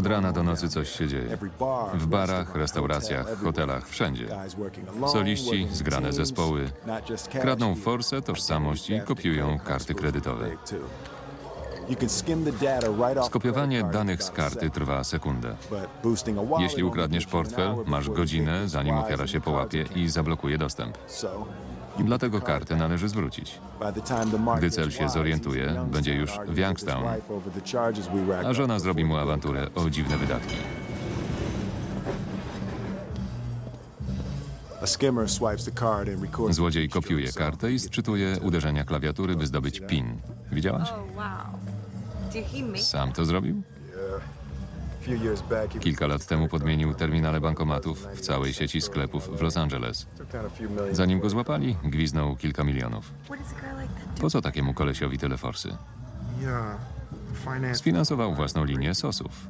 Od rana do nocy coś się dzieje. W barach, restauracjach, hotelach, wszędzie. Soliści, zgrane zespoły kradną forsę, tożsamość i kopiują karty kredytowe. Skopiowanie danych z karty trwa sekundę. Jeśli ukradniesz portfel, masz godzinę, zanim ofiara się połapie i zablokuje dostęp. Dlatego kartę należy zwrócić. Gdy cel się zorientuje, będzie już w Youngstown, A żona zrobi mu awanturę o dziwne wydatki. Złodziej kopiuje kartę i sczytuje uderzenia klawiatury, by zdobyć PIN. Widziałaś? Oh, Sam to zrobił? Kilka lat temu podmienił terminale bankomatów w całej sieci sklepów w Los Angeles. Zanim go złapali, gwiznął kilka milionów. Po co takiemu kolesiowi tyle forsy? Sfinansował własną linię sosów.